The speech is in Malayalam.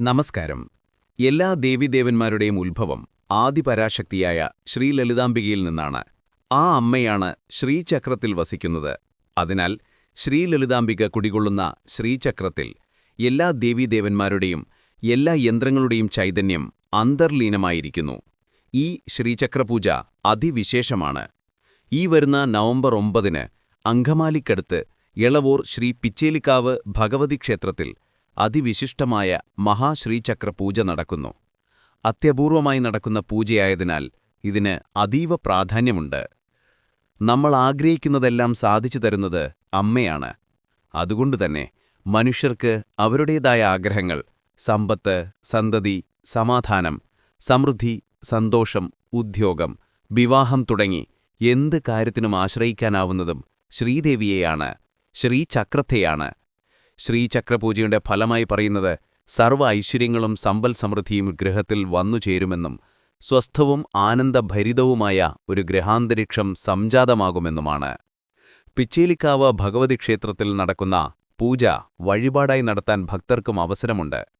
നമസ്കാരം. എല്ലാ ദേവിദേവന്മാരുടെയും ഉത്ഭവം ആദിപരാശക്തിയായ ശ്രീ ലളിതാംബികയിൽ നിന്നാണ്. ആ അമ്മയാണ് ശ്രീചക്രത്തിൽ വസിക്കുന്നത്. അതിനാൽ ശ്രീ ലളിതാംബിക കുടികൊള്ളുന്ന ശ്രീചക്രത്തിൽ എല്ലാ ദേവീദേവന്മാരുടെയും എല്ലാ യന്ത്രങ്ങളുടെയും ചൈതന്യം അന്തർലീനമായിരിക്കുന്നു. ഈ ശ്രീചക്രപൂജ അതിവിശേഷമാണ്. ഈ വരുന്ന നവംബർ ഒമ്പതിന് അങ്കമാലിക്കടുത്ത് എളവൂർ ശ്രീ പിച്ചേലിക്കാവ് ഭഗവതി ക്ഷേത്രത്തിൽ അതിവിശിഷ്ടമായ മഹാശ്രീചക്ര പൂജ നടക്കുന്നു. അത്യപൂർവമായി നടക്കുന്ന പൂജയായതിനാൽ ഇതിന് അതീവ പ്രാധാന്യമുണ്ട്. നമ്മൾ ആഗ്രഹിക്കുന്നതെല്ലാം സാധിച്ചു തരുന്നത് അമ്മയാണ്. അതുകൊണ്ടുതന്നെ മനുഷ്യർക്ക് അവരുടേതായ ആഗ്രഹങ്ങൾ സമ്പത്ത് സന്തതി സമാധാനം സമൃദ്ധി സന്തോഷം ഉദ്യോഗം വിവാഹം തുടങ്ങി എന്ത് കാര്യത്തിനും ആശ്രയിക്കാനാവുന്നതും ശ്രീദേവിയെയാണ് ശ്രീചക്രത്തെയാണ് ശ്രീചക്രപൂജയുടെ ഫലമായി പറയുന്നത് സർവ ഐശ്വര്യങ്ങളും സമ്പൽ സമൃദ്ധിയും ഗൃഹത്തിൽ വന്നുചേരുമെന്നും സ്വസ്ഥവും ആനന്ദഭരിതവുമായ ഒരു ഗ്രഹാന്തരീക്ഷം സംജാതമാകുമെന്നുമാണ്. പിച്ചേലിക്കാവ് ഭഗവതി ക്ഷേത്രത്തിൽ നടക്കുന്ന പൂജ വഴിപാടായി നടത്താൻ ഭക്തർക്കും അവസരമുണ്ട്.